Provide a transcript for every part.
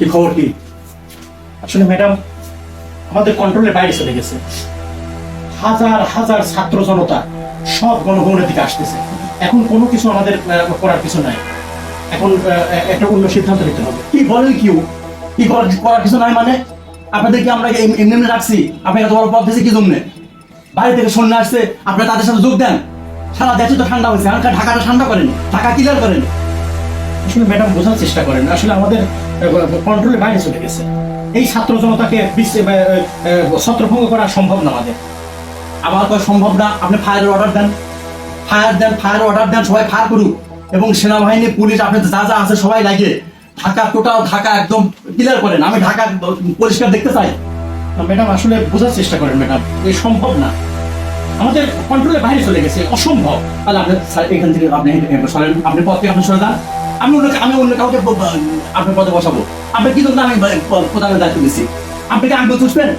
কি খবর কি? আসলে ম্যাডাম আমাদের কন্ট্রোলের বাইরে চলে গেছে। হাজার হাজার ছাত্র জনতা সব গণভবনের দিকে আসতেছে। এখন কোনো কিছু আমাদের করার কিছু নাই। এখন একটা অন্য সিদ্ধান্ত নিতে হবে। কি বলেন কি ও? কি করার কিছু নাই মানে? আপনাদের কি আমরা এম- এমনি রাখছি? আপনি এত বড় পথ দিয়েছে কি জন্য? বাইরে থেকে সন্ধ্যা আসছে, আপনারা তাদের সাথে যোগ দেন। সারা দেশে তো ঠান্ডা হয়েছে, আর ঢাকাটা ঠান্ডা করেন, ঢাকা ক্লিয়ার করেন। আসলে ম্যাডাম বোঝার চেষ্টা করেন, আসলে আমাদের কন্ট্রোলের বাইরে চলে গেছে। এই ছাত্র জনতাকে ছত্রভঙ্গ করা সম্ভব না আমাদের। আমার করা সম্ভব না, আপনি ফায়ারের অর্ডার দেন। ফায়ার দেন ফায়ার অর্ডার দেন, সবাই ফায়ার করুক। এবং সেনাবাহিনী, পুলিশ, আপনাদের যা যা আছে সবাই লাগে ঢাকা টোটাল ঢাকা একদম ক্লিয়ার করেন। আমি ঢাকা পরিষ্কার দেখতে চাই। ম্যাডাম আসলে বোঝার চেষ্টা করেন ম্যাডাম এই সম্ভব না। আমাদের কন্ট্রোলের বাইরে চলে গেছে অসম্ভব। তাহলে আপনি এখান থেকে আপনি সরেন আপনি পদ থেকে আপনি সরে যান। আমি অন্য আমি অন্য কাউকে আপনার পদে বসাবো। আপনি কি জন্য আমি প্রধানের দায়িত্ব দিচ্ছি। আপনি কি আগে চুষবেন?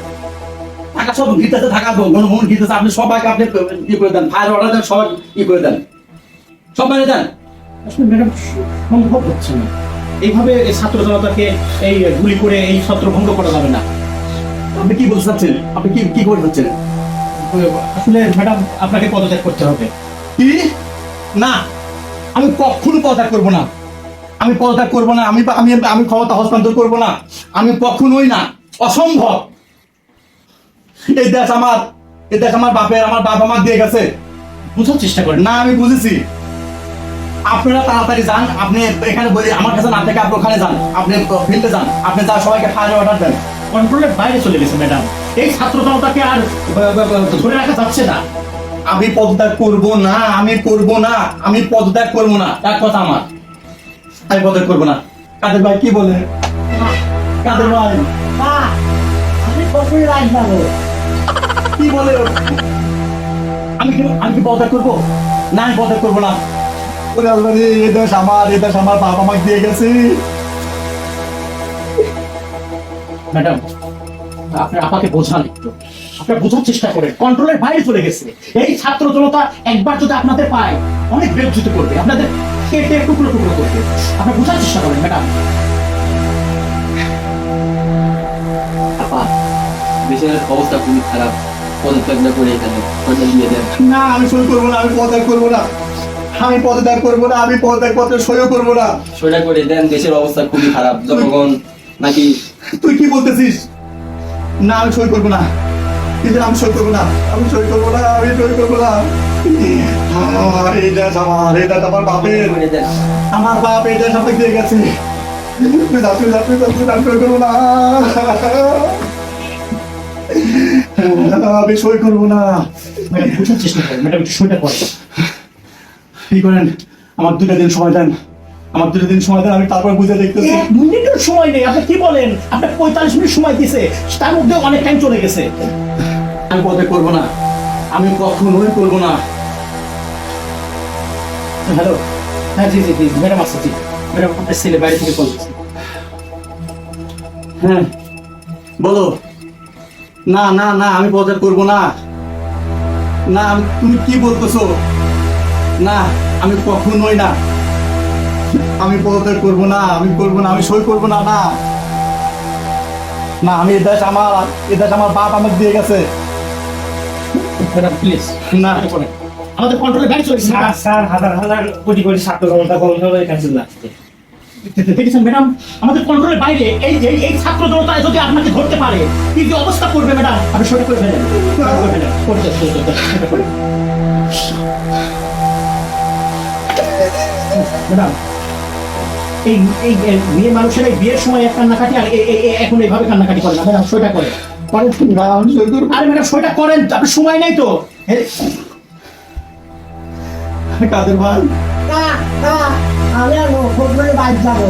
ঢাকা সব গীতাতে ঢাকা গণভবন গীতাতে আপনি সবাইকে আপনি ই করে দেন ফায়ার অর্ডার দেন সবাই ই করে দেন। সব মানে দেন। আসলে ম্যাডাম সম্ভব হচ্ছে না। এইভাবে এই ছাত্র জনতাকে এই গুলি করে এই ছত্রভঙ্গ করা যাবে না। আপনি কি বলতে চাচ্ছেন? আপনি কি কি করে চাচ্ছেন আসলে ম্যাডাম আপনাকে পদত্যাগ করতে হবে। কি? না আমি কখনো পদত্যাগ করব না। আমি পদত্যাগ করব না আমি আমি আমি ক্ষমতা হস্তান্তর করব না। আমি কখনোই না অসম্ভব। এই দেশ আমার এই দেশ আমার বাপের আমার বাবা মা দিয়ে গেছে। বোঝার চেষ্টা করেন। না আমি বুঝেছি। আপনারা তাড়াতাড়ি যান আপনি এখানে বলি আমার কাছে না থেকে আপনি ওখানে যান। আপনি ফিল্ডে যান আপনি যা সবাইকে ফায়ার অর্ডার দেন। কন্ট্রোলের বাইরে চলে গেছে ম্যাডাম। এই ছাত্র জনতাকে আর ধরে রাখা যাচ্ছে না। আমি পদত্যাগ করব না আমি করব না আমি পদত্যাগ করব না। এক কথা আমার আমি পদত্যাগ করব না। কাদের ভাই কি বলে? কাদের ভাই? আমি কখনই রাখ যাব কি বলে আমি কি আমি কি পদত্যাগ করব? না আমি পদত্যাগ করব না। ওরে আল্লাহ রে এই দেশ আমার এই দেশ আমার বাবা মা দিয়ে গেছে। ম্যাডাম আপনি বোঝান একটু। আপনার বোঝার চেষ্টা করেন। কন্ট্রোলের বাইরে চলে গেছে। এই ছাত্র জনতা একবার যদি আপনাদের পায় অনেক বেজ্জিত করবে। আপনাদের কেটে টুকরো টুকরো করবে। আপনি বোঝার চেষ্টা করেন ম্যাডাম। দেশের অবস্থা খুবই খারাপ। পদত্যাগ না করে এখানে না আমি সই করব না আমি পদত্যাগ করব না। আমি পদত্যাগ করব না আমি পদত্যাগ পত্রে সইও করব না। সেটা করে দেন দেশের অবস্থা খুবই খারাপ। জনগণ নাকি তুই কি বলতেছিস? না আমি সই করব না। কিন্তু আমি সই করব না। আমি সই করব না আমি সই করব না। আমার এই আমার এই আমার বাপের। আমার বাপ এই দেশ দিয়ে গেছে। আমি সই করব না। আমি সই করব না। ম্যাডাম বোঝার চেষ্টা করেন ম্যাডাম একটু সইটা করেন কি করেন? আমার দুটা দিন সময় দেন। আমার দুটা দিন সময় দেন আমি তারপর বুঝে দেখতেছি। এক মিনিটের সময় নেই আপনি কি বলেন? আপনার পঁয়তাল্লিশ মিনিট সময় দিয়েছে তার মধ্যে অনেক টাইম চলে গেছে। আমি পদত্যাগ করব না আমি কখনোই করব না। হ্যালো? হ্যাঁ জি জি জি ম্যাডাম আসছে জি। ম্যাডাম আপনার ছেলে বাইরে থেকে কল করছে হ্যাঁ বলো। না না না আমি পদত্যাগ করব না। না তুমি কি বলতেছো? না আমি কখনোই না। আমি পদত্যাগ করব না আমি করব না আমি সই করব না না। না আমি এ দেশ আমার এ দেশ আমার বাপ আমাকে দিয়ে গেছে। ম্যাডাম প্লিজ না। আমাদের কন্ট্রোলে বাইরে চলে গেছে স্যার স্যার হাজার হাজার কোটি কোটি ছাত্র জনতা এখানে চলে দেখেছেন ম্যাডাম আমাদের কন্ট্রোলের বাইরে এই এই এই ছাত্র জনতা যদি আপনাকে ধরতে পারে কি কি অবস্থা করবে ম্যাডাম আপনি সেটা করে ফেলেন। ম্যাডাম এই এই মেয়ে মানুষের বিয়ের সময় এক কান্নাকাটি আর এখন এইভাবে কান্নাকাটি করে না। ম্যাডাম সেটা করে আরে ম্যাডাম সেটা করেন আপনার সময় নাই তো। কাদের ভাই? আমি আর যাব।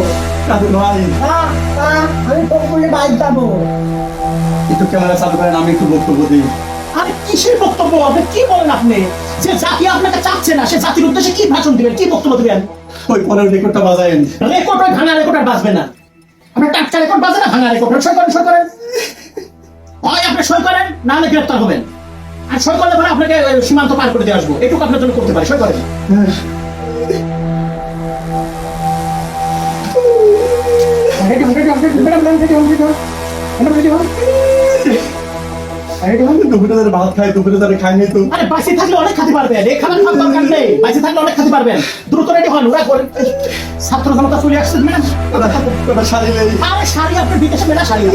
কাদের ভাই? আমি যাব। একটু ক্যামেরা চালু করেন আমি একটু বক্তব্য দিই। আরে কিসের বক্তব্য আপনি কি বলেন আপনি যে জাতি আপনাকে চাচ্ছে না সে জাতির উদ্দেশ্যে কি ভাষণ দিবেন কি বক্তব্য দিবেন ওই পরের রেকর্ডটা বাজায়েন রেকর্ড হয় ভাঙা রেকর্ড আর বাঁচবে না আপনার টাটকা রেকর্ড বাজে না ভাঙা রেকর্ড সই করেন সই করেন হয় আপনি সই করেন না হলে গ্রেপ্তার হবেন আর সই করলে পরে আপনাকে সীমান্ত পার করে দিয়ে আসব এটুকু আপনার জন্য করতে পারি সই করেন রেডি রেডি রেডি রেডি দুপুরে ধরে ভাত খাই দুপুরে ধরে খাইনি তো। আরে বাঁচে থাকলে অনেক খেতে পারবেন এই খাবার খাওয়ার দরকার নেই। বাঁচে থাকলে অনেক খেতে পারবেন দ্রুত রেডি হন ওরা করেন ছাত্র জনতা চলে আসছে ম্যাডাম ওটা শাড়ি নেই আরে শাড়ি আপনার বিদেশে মেলা শাড়ি না,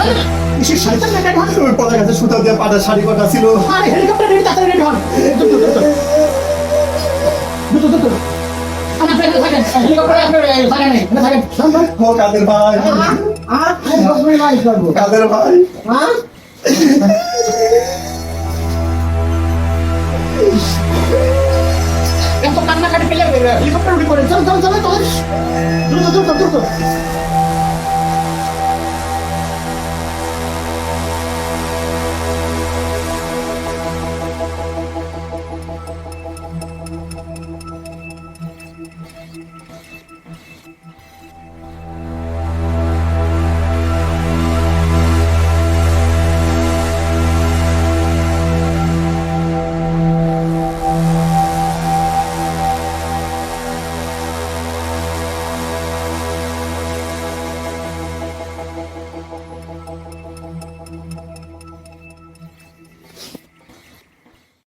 না, না, কিসের শাড়িটা রেডি হন। ওই পড়া গেছে সুতা দিয়ে পাটা শাড়ি কটা ছিল। আরে হেলিকপ্টার রেডি তাড়াতাড়ি রেডি হন। দ্রুত দ্রুত। ও কাদের ভাই। কাদের ভাই? এত কান্নাকাটি পেলে হেলিকপ্টার উড়ি করে চল চল চল চল দ্রুত দ্রুত দ্রুত